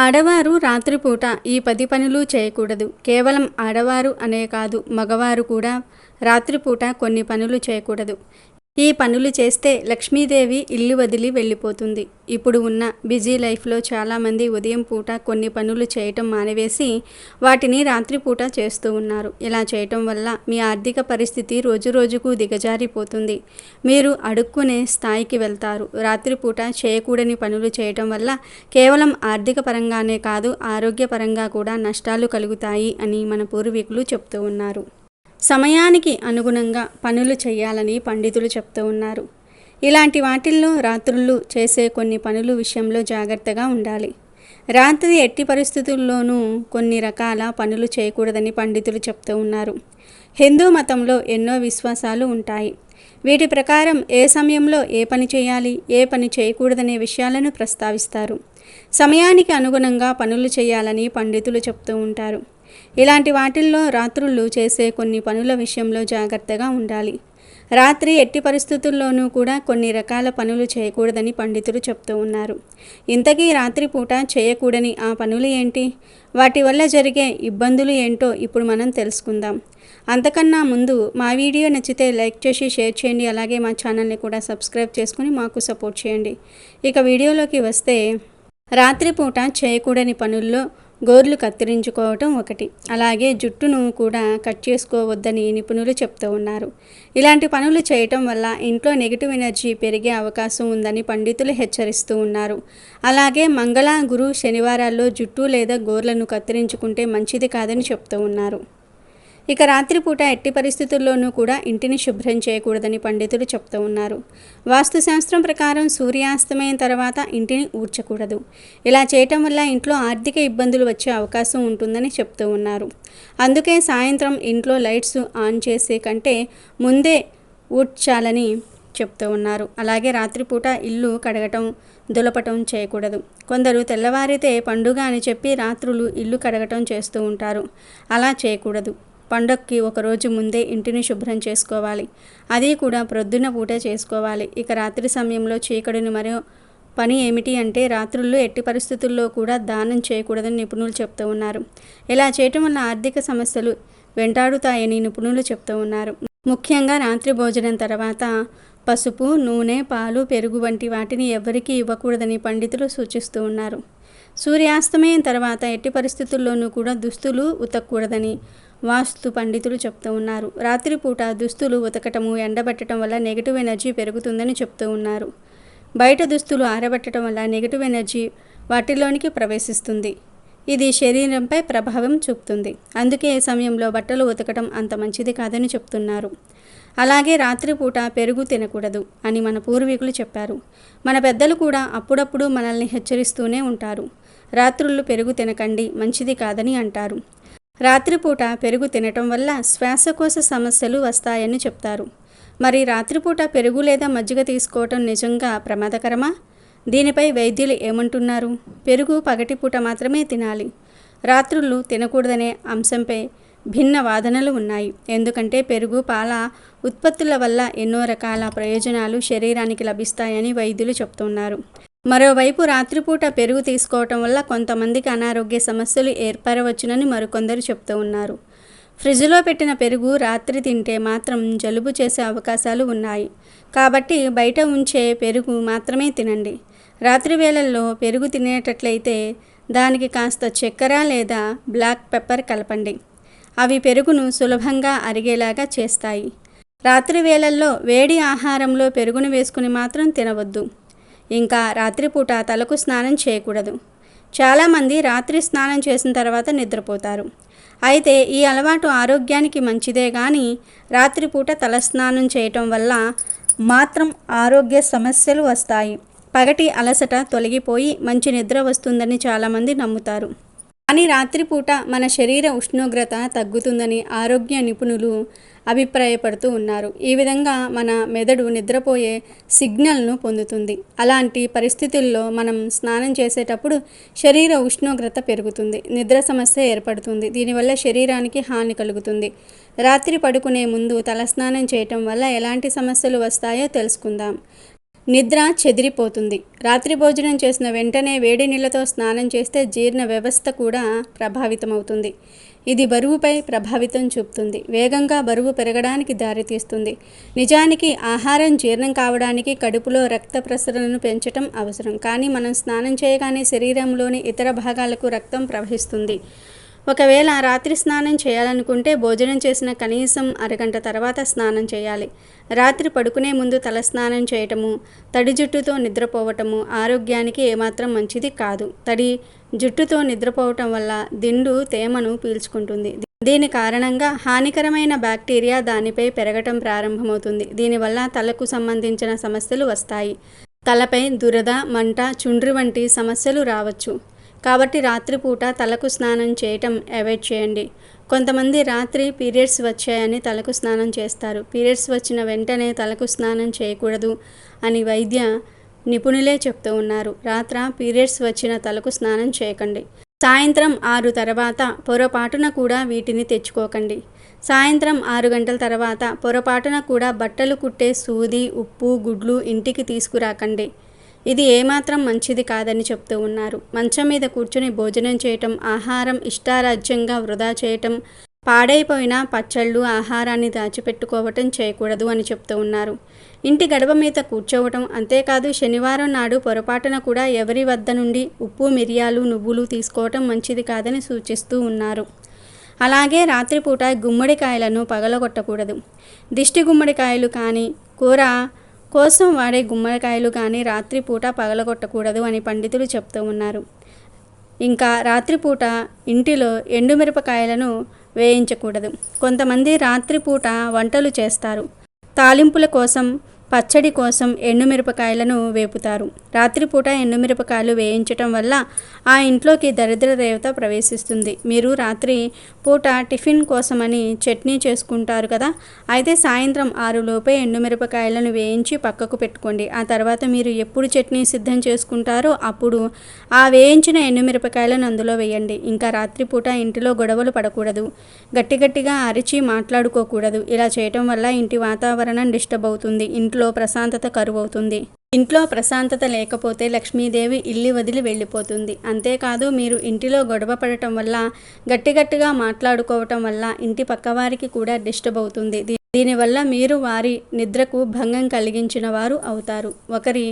ఆడవారు రాత్రిపూట ఈ పది పనులు చేయకూడదు. కేవలం ఆడవారు అనే కాదు మగవారు కూడా రాత్రిపూట కొన్ని పనులు చేయకూడదు. ఈ పనులు చేస్తే లక్ష్మీదేవి ఇల్లు వదిలి వెళ్ళిపోతుంది. ఇప్పుడు ఉన్న బిజీ లైఫ్లో చాలామంది ఉదయం పూట కొన్ని పనులు చేయటం మానేసి వాటిని రాత్రిపూట చేస్తూ ఉన్నారు. ఇలా చేయటం వల్ల మీ ఆర్థిక పరిస్థితి రోజురోజుకు దిగజారిపోతుంది. మీరు అడుక్కునే స్థాయికి వెళ్తారు. రాత్రిపూట చేయకూడని పనులు చేయటం వల్ల కేవలం ఆర్థిక పరంగానే కాదు ఆరోగ్యపరంగా కూడా నష్టాలు కలుగుతాయి అని మన పూర్వీకులు చెప్తూ ఉన్నారు. సమయానికి అనుగుణంగా పనులు చేయాలని పండితులు చెప్తూ ఉన్నారు. ఇలాంటి వాటిల్లో రాత్రుళ్ళు చేసే కొన్ని పనులు విషయంలో జాగ్రత్తగా ఉండాలి. రాత్రి ఎట్టి పరిస్థితుల్లోనూ కొన్ని రకాల పనులు చేయకూడదని పండితులు చెప్తూ ఉన్నారు. హిందూ మతంలో ఎన్నో విశ్వాసాలు ఉంటాయి. వీటి ప్రకారం ఏ సమయంలో ఏ పని చేయాలి ఏ పని చేయకూడదనే విషయాలను ప్రస్తావిస్తారు. సమయానికి అనుగుణంగా పనులు చేయాలని పండితులు చెప్తూ ఉంటారు. ఇలాంటి వాటిల్లో రాత్రుళ్ళు చేసే కొన్ని పనుల విషయంలో జాగ్రత్తగా ఉండాలి. రాత్రి ఎట్టి పరిస్థితుల్లోనూ కూడా కొన్ని రకాల పనులు చేయకూడదని పండితులు చెప్తూ ఉన్నారు. ఇంతకీ రాత్రిపూట చేయకూడని ఆ పనులు ఏంటి? వాటి వల్ల జరిగే ఇబ్బందులు ఏంటో ఇప్పుడు మనం తెలుసుకుందాం. అంతకన్నా ముందు మా వీడియో నచ్చితే లైక్ చేసి షేర్ చేయండి. అలాగే మా ఛానల్ని కూడా సబ్స్క్రైబ్ చేసుకుని మాకు సపోర్ట్ చేయండి. ఇక వీడియోలోకి వస్తే రాత్రిపూట చేయకూడని పనుల్లో గోర్లు కత్తిరించుకోవటం ఒకటి. అలాగే జుట్టును కూడా కట్ చేసుకోవద్దని నిపుణులు చెప్తూ ఉన్నారు. ఇలాంటి పనులు చేయటం వల్ల ఇంట్లో నెగిటివ్ ఎనర్జీ పెరిగే అవకాశం ఉందని పండితులు హెచ్చరిస్తూ ఉన్నారు. అలాగే మంగళ గురు శనివారాల్లో జుట్టు లేదా గోర్లను కత్తిరించుకుంటే మంచిది కాదని చెప్తూ ఉన్నారు. ఇక రాత్రిపూట ఎట్టి పరిస్థితుల్లోనూ కూడా ఇంటిని శుభ్రం చేయకూడదని పండితులు చెప్తూ ఉన్నారు. వాస్తుశాస్త్రం ప్రకారం సూర్యాస్తమయం తర్వాత ఇంటిని ఊడ్చకూడదు. ఇలా చేయటం వల్ల ఇంట్లో ఆర్థిక ఇబ్బందులు వచ్చే అవకాశం ఉంటుందని చెప్తూ ఉన్నారు. అందుకే సాయంత్రం ఇంట్లో లైట్స్ ఆన్ చేసే కంటే ముందే ఊడ్చాలని చెప్తూ ఉన్నారు. అలాగే రాత్రిపూట ఇల్లు కడగటం దులపటం చేయకూడదు. కొందరు తెల్లవారితే పండుగ అని చెప్పి రాత్రులు ఇల్లు కడగటం చేస్తూ ఉంటారు. అలా చేయకూడదు. పండక్కి ఒకరోజు ముందే ఇంటిని శుభ్రం చేసుకోవాలి. అది కూడా ప్రొద్దున పూట చేసుకోవాలి. ఇక రాత్రి సమయంలో చీకటిని మరో పని ఏమిటి అంటే రాత్రుల్లో ఎట్టి పరిస్థితుల్లో కూడా దానం చేయకూడదని నిపుణులు చెప్తూ ఉన్నారు. ఇలా చేయటం వల్ల ఆర్థిక సమస్యలు వెంటాడుతాయని నిపుణులు చెప్తూ ఉన్నారు. ముఖ్యంగా రాత్రి భోజనం తర్వాత పసుపు నూనె పాలు పెరుగు వంటి వాటిని ఎవరికీ ఇవ్వకూడదని పండితులు సూచిస్తూ ఉన్నారు. సూర్యాస్తమయం తర్వాత ఎట్టి పరిస్థితుల్లోనూ కూడా దుస్తులు ఉతకూడదని వాస్తు పండితులు చెప్తూ ఉన్నారు. రాత్రిపూట దుస్తులు ఉతకటము ఎండబెట్టడం వల్ల నెగిటివ్ ఎనర్జీ పెరుగుతుందని చెప్తూ ఉన్నారు. బయట దుస్తులు ఆరబెట్టడం వల్ల నెగిటివ్ ఎనర్జీ వాటిలోనికి ప్రవేశిస్తుంది. ఇది శరీరంపై ప్రభావం చూపుతుంది. అందుకే ఈ సమయంలో బట్టలు ఉతకడం అంత మంచిది కాదని చెప్తున్నారు. అలాగే రాత్రిపూట పెరుగు తినకూడదు అని మన పూర్వీకులు చెప్పారు. మన పెద్దలు కూడా అప్పుడప్పుడు మనల్ని హెచ్చరిస్తూనే ఉంటారు. రాత్రుళ్ళు పెరుగు తినకండి మంచిది కాదని అంటారు. రాత్రిపూట పెరుగు తినటం వల్ల శ్వాసకోశ సమస్యలు వస్తాయని చెప్తారు. మరి రాత్రిపూట పెరుగు లేదా మజ్జిగ తీసుకోవటం నిజంగా ప్రమాదకరమా? దీనిపై వైద్యులు ఏమంటున్నారు? పెరుగు పగటిపూట మాత్రమే తినాలి. రాత్రులు తినకూడదనే అంశంపై భిన్న వాదనలు ఉన్నాయి. ఎందుకంటే పెరుగు పాల ఉత్పత్తుల వల్ల ఎన్నో రకాల ప్రయోజనాలు శరీరానికి లభిస్తాయని వైద్యులు చెప్తున్నారు. మరోవైపు రాత్రిపూట పెరుగు తీసుకోవటం వల్ల కొంతమందికి అనారోగ్య సమస్యలు ఏర్పరవచ్చునని మరికొందరు చెప్తూ ఉన్నారు. ఫ్రిడ్జ్లో పెట్టిన పెరుగు రాత్రి తింటే మాత్రం జలుబు చేసే అవకాశాలు ఉన్నాయి. కాబట్టి బయట ఉంచే పెరుగు మాత్రమే తినండి. రాత్రి వేళల్లో పెరుగు తినేటట్లయితే దానికి కాస్త చక్కెర లేదా బ్లాక్ పెప్పర్ కలపండి. అవి పెరుగును సులభంగా అరిగేలాగా చేస్తాయి. రాత్రి వేళల్లో వేడి ఆహారంలో పెరుగును వేసుకుని మాత్రం తినవద్దు. ఇంకా రాత్రిపూట తలకు స్నానం చేయకూడదు. చాలామంది రాత్రి స్నానం చేసిన తర్వాత నిద్రపోతారు. అయితే ఈ అలవాటు ఆరోగ్యానికి మంచిదే కానీ రాత్రిపూట తల స్నానం చేయటం వల్ల మాత్రం ఆరోగ్య సమస్యలు వస్తాయి. పగటి అలసట తొలగిపోయి మంచి నిద్ర వస్తుందని చాలామంది నమ్ముతారు. కానీ రాత్రిపూట మన శరీర ఉష్ణోగ్రత తగ్గుతుందని ఆరోగ్య నిపుణులు అభిప్రాయపడుతూ ఉన్నారు. ఈ విధంగా మన మెదడు నిద్రపోయే సిగ్నల్ను పొందుతుంది. అలాంటి పరిస్థితుల్లో మనం స్నానం చేసేటప్పుడు శరీర ఉష్ణోగ్రత పెరుగుతుంది. నిద్ర సమస్య ఏర్పడుతుంది. దీనివల్ల శరీరానికి హాని కలుగుతుంది. రాత్రి పడుకునే ముందు తలస్నానం చేయటం వల్ల ఎలాంటి సమస్యలు వస్తాయో తెలుసుకుందాం. నిద్ర చెదిరిపోతుంది. రాత్రి భోజనం చేసిన వెంటనే వేడి నీళ్ళతో స్నానం చేస్తే జీర్ణ వ్యవస్థ కూడా ప్రభావితమవుతుంది. ఇది బరువుపై ప్రభావితం చూపుతుంది. వేగంగా బరువు పెరగడానికి దారితీస్తుంది. నిజానికి ఆహారం జీర్ణం కావడానికి కడుపులో రక్త ప్రసరణను పెంచటం అవసరం. కానీ మనం స్నానం చేయగానే శరీరంలోని ఇతర భాగాలకు రక్తం ప్రవహిస్తుంది. ఒకవేళ రాత్రి స్నానం చేయాలనుకుంటే భోజనం చేసిన కనీసం అరగంట తర్వాత స్నానం చేయాలి. రాత్రి పడుకునే ముందు తల స్నానం చేయటము తడి జుట్టుతో నిద్రపోవటము ఆరోగ్యానికి ఏమాత్రం మంచిది కాదు. తడి జుట్టుతో నిద్రపోవటం వల్ల దిండు తేమను పీల్చుకుంటుంది. దీని కారణంగా హానికరమైన బ్యాక్టీరియా దానిపై పెరగటం ప్రారంభమవుతుంది. దీనివల్ల తలకు సంబంధించిన సమస్యలు వస్తాయి. తలపై దురద మంట చుండ్రి వంటి సమస్యలు రావచ్చు. కాబట్టి రాత్రిపూట తలకు స్నానం చేయటం అవాయిడ్ చేయండి. కొంతమంది రాత్రి పీరియడ్స్ వచ్చాయని తలకు స్నానం చేస్తారు. పీరియడ్స్ వచ్చిన వెంటనే తలకు స్నానం చేయకూడదు అని వైద్య నిపుణులే చెప్తూ ఉన్నారు. రాత్ర పీరియడ్స్ వచ్చిన తలకు స్నానం చేయకండి. సాయంత్రం ఆరు తర్వాత పొరపాటున కూడా వీటిని తెచ్చుకోకండి. సాయంత్రం ఆరు గంటల తర్వాత పొరపాటున కూడా బట్టలు కుట్టే సూది ఉప్పు గుడ్లు ఇంటికి తీసుకురాకండి. ఇది ఏమాత్రం మంచిది కాదని చెప్తూ ఉన్నారు. మంచం మీద కూర్చొని భోజనం చేయటం ఆహారం ఇష్టారాజ్యంగా వృధా చేయటం పాడైపోయిన పచ్చళ్ళు ఆహారాన్ని దాచిపెట్టుకోవటం చేయకూడదు అని చెప్తూ ఉన్నారు. ఇంటి గడప మీద కూర్చోవటం అంతేకాదు శనివారం నాడు పొరపాటున కూడా ఎవరి వద్ద నుండి ఉప్పు మిరియాలు నువ్వులు తీసుకోవటం మంచిది కాదని సూచిస్తూ ఉన్నారు. అలాగే రాత్రిపూట గుమ్మడికాయలను పగలగొట్టకూడదు. దిష్టి గుమ్మడికాయలు కానీ కూర కోసం వాడే గుమ్మడికాయలు కానీ రాత్రిపూట పగలగొట్టకూడదు అని పండితులు చెప్తూ ఉన్నారు. ఇంకా రాత్రిపూట ఇంటిలో ఎండుమిరపకాయలను వేయించకూడదు. కొంతమంది రాత్రిపూట వంటలు చేస్తారు. తాలింపుల కోసం పచ్చడి కోసం ఎండుమిరపకాయలను వేపుతారు. రాత్రిపూట ఎండుమిరపకాయలు వేయించటం వల్ల ఆ ఇంట్లోకి దరిద్ర దేవత ప్రవేశిస్తుంది. మీరు రాత్రి పూట టిఫిన్ కోసమని చట్నీ చేసుకుంటారు కదా? అయితే సాయంత్రం ఆరులోపే ఎండుమిరపకాయలను వేయించి పక్కకు పెట్టుకోండి. ఆ తర్వాత మీరు ఎప్పుడు చట్నీ సిద్ధం చేసుకుంటారో అప్పుడు ఆ వేయించిన ఎండుమిరపకాయలను అందులో వేయండి. ఇంకా రాత్రిపూట ఇంటిలో గొడవలు పడకూడదు. గట్టి గట్టిగా అరిచి మాట్లాడుకోకూడదు. ఇలా చేయటం వల్ల ఇంటి వాతావరణం డిస్టర్బ్ అవుతుంది. ఇంట్లో ఇంట్లో ప్రశాంతత కరువవుతుంది. ఇంట్లో ప్రశాంతత లేకపోతే లక్ష్మీదేవి ఇల్లు వదిలి వెళ్ళిపోతుంది. అంతేకాదు మీరు ఇంటిలో గొడవ పడటం వల్ల గట్టిగట్టిగా మాట్లాడుకోవటం వల్ల ఇంటి పక్కవారికి కూడా డిస్టర్బ్ అవుతుంది. దీనివల్ల మీరు వారి నిద్రకు భంగం కలిగించిన వారు అవుతారు. ఒకరి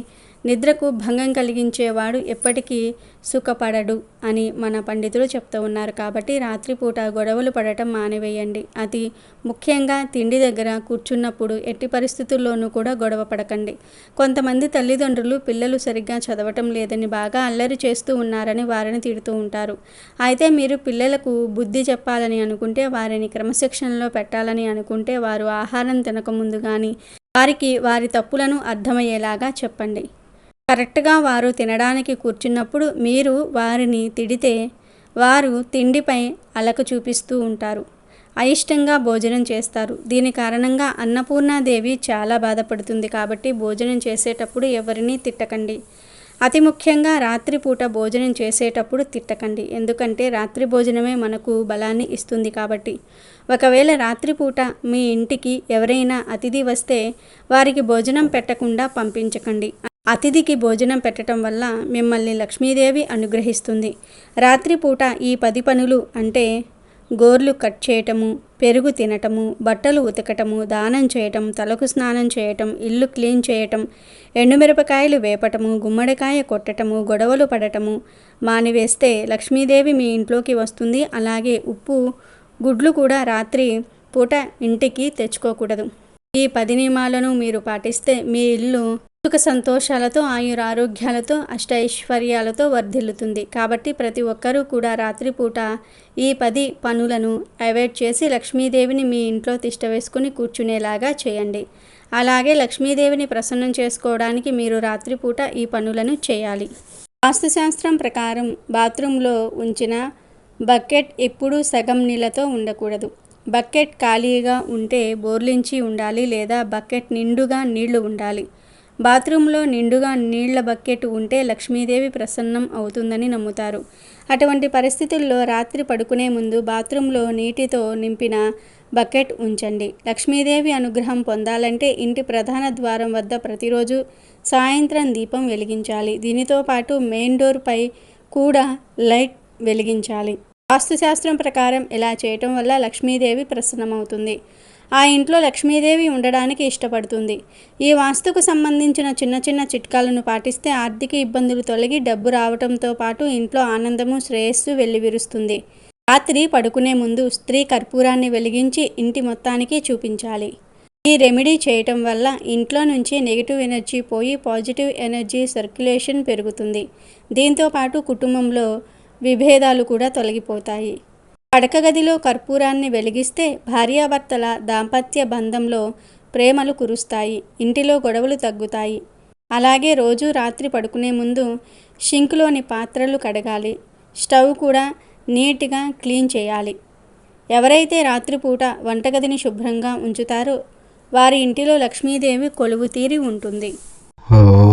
నిద్రకు భంగం కలిగించేవాడు ఎప్పటికీ సుఖపడడు అని మన పండితులు చెప్తూ ఉన్నారు. కాబట్టి రాత్రిపూట గొడవలు పడటం మానేవేయండి. అది ముఖ్యంగా తిండి దగ్గర కూర్చున్నప్పుడు ఎట్టి పరిస్థితుల్లోనూ కూడా గొడవ పడకండి. కొంతమంది తల్లిదండ్రులు పిల్లలు సరిగ్గా చదవటం లేదని బాగా అల్లరి చేస్తూ ఉన్నారని వారిని తిడుతూ ఉంటారు. అయితే మీరు పిల్లలకు బుద్ధి చెప్పాలని అనుకుంటే వారిని క్రమశిక్షణలో పెట్టాలని అనుకుంటే వారు ఆహారం తినకముందు కానీ వారికి వారి తప్పులను అర్థమయ్యేలాగా చెప్పండి. కరెక్ట్గా వారు తినడానికి కూర్చున్నప్పుడు మీరు వారిని తిడితే వారు తిండిపై అలక చూపిస్తూ ఉంటారు. అయిష్టంగా భోజనం చేస్తారు. దీని కారణంగా అన్నపూర్ణాదేవి చాలా బాధపడుతుంది కాబట్టి భోజనం చేసేటప్పుడు ఎవరిని తిట్టకండి. అతి ముఖ్యంగా రాత్రిపూట భోజనం చేసేటప్పుడు తిట్టకండి. ఎందుకంటే రాత్రి భోజనమే మనకు బలాన్ని ఇస్తుంది కాబట్టి. ఒకవేళ రాత్రిపూట మీ ఇంటికి ఎవరైనా అతిథి వస్తే వారికి భోజనం పెట్టకుండా పంపించకండి. అతిథికి భోజనం పెట్టడం వల్ల మిమ్మల్ని లక్ష్మీదేవి అనుగ్రహిస్తుంది. రాత్రిపూట ఈ పది పనులు అంటే గోర్లు కట్ చేయటము పెరుగు తినటము బట్టలు ఉతకటము దానం చేయటం తలకు స్నానం చేయటం ఇల్లు క్లీన్ చేయటం ఎండుమిరపకాయలు వేపటము గుమ్మడికాయ కొట్టటము గొడవలు పడటము మానివేస్తే లక్ష్మీదేవి మీ ఇంట్లోకి వస్తుంది. అలాగే ఉప్పు గుడ్లు కూడా రాత్రి పూట ఇంటికి తెచ్చుకోకూడదు. ఈ పది నియమాలను మీరు పాటిస్తే మీ ఇల్లు సుఖ సంతోషాలతో ఆయుర ఆరోగ్యాలతో అష్టైశ్వర్యాలతో వర్ధిల్లుతుంది. కాబట్టి ప్రతి ఒక్కరూ కూడా రాత్రిపూట ఈ పది పనులను అవాయిడ్ చేసి లక్ష్మీదేవిని మీ ఇంట్లో తిష్ట వేసుకుని కూర్చునేలాగా చేయండి. అలాగే లక్ష్మీదేవిని ప్రసన్నం చేసుకోవడానికి మీరు రాత్రిపూట ఈ పనులను చేయాలి. వాస్తుశాస్త్రం ప్రకారం బాత్రూంలో ఉంచిన బకెట్ ఎప్పుడూ సగం నీళ్ళతో ఉండకూడదు. బకెట్ ఖాళీగా ఉంటే బోర్లించి ఉండాలి లేదా బకెట్ నిండుగా నీళ్ళు ఉండాలి. బాత్రూంలో నిండుగా నీళ్ళ బకెట్ ఉంటే లక్ష్మీదేవి ప్రసన్నం అవుతుందని నమ్ముతారు. అటువంటి పరిస్థితుల్లో రాత్రి పడుకునే ముందు బాత్రూంలో నీటితో నింపిన బకెట్ ఉంచండి. లక్ష్మీదేవి అనుగ్రహం పొందాలంటే ఇంటి ప్రధాన ద్వారం వద్ద ప్రతిరోజు సాయంత్రం దీపం వెలిగించాలి. దీనితో పాటు మెయిన్ డోర్ పై కూడా లైట్ వెలిగించాలి. వాస్తుశాస్త్రం ప్రకారం ఇలా చేయటం వల్ల లక్ష్మీదేవి ప్రసన్నమవుతుంది. ఆ ఇంట్లో లక్ష్మీదేవి ఉండడానికి ఇష్టపడుతుంది. ఈ వాస్తుకు సంబంధించిన చిన్న చిన్న చిట్కాలను పాటిస్తే ఆర్థిక ఇబ్బందులు తొలగి డబ్బు రావటంతో పాటు ఇంట్లో ఆనందము శ్రేయస్సు వెల్లివిరుస్తుంది. రాత్రి పడుకునే ముందు స్త్రీ కర్పూరాన్ని వెలిగించి ఇంటి మొత్తానికి చూపించాలి. ఈ రెమెడీ చేయటం వల్ల ఇంట్లో నుంచి నెగిటివ్ ఎనర్జీ పోయి పాజిటివ్ ఎనర్జీ సర్క్యులేషన్ పెరుగుతుంది. దీంతో పాటు కుటుంబంలో విభేదాలు కూడా తొలగిపోతాయి. పడక గదిలో కర్పూరాన్ని వెలిగిస్తే భార్యాభర్తల దాంపత్య బంధంలో ప్రేమలు కురుస్తాయి ఇంటిలో గొడవలు తగ్గుతాయి. అలాగే రోజు రాత్రి పడుకునే ముందు షింక్లోని పాత్రలు కడగాలి. స్టవ్ కూడా నీట్గా క్లీన్ చేయాలి. ఎవరైతే రాత్రిపూట వంటగదిని శుభ్రంగా ఉంచుతారో వారి ఇంటిలో లక్ష్మీదేవి కొలువు తీరి ఉంటుంది. ఓ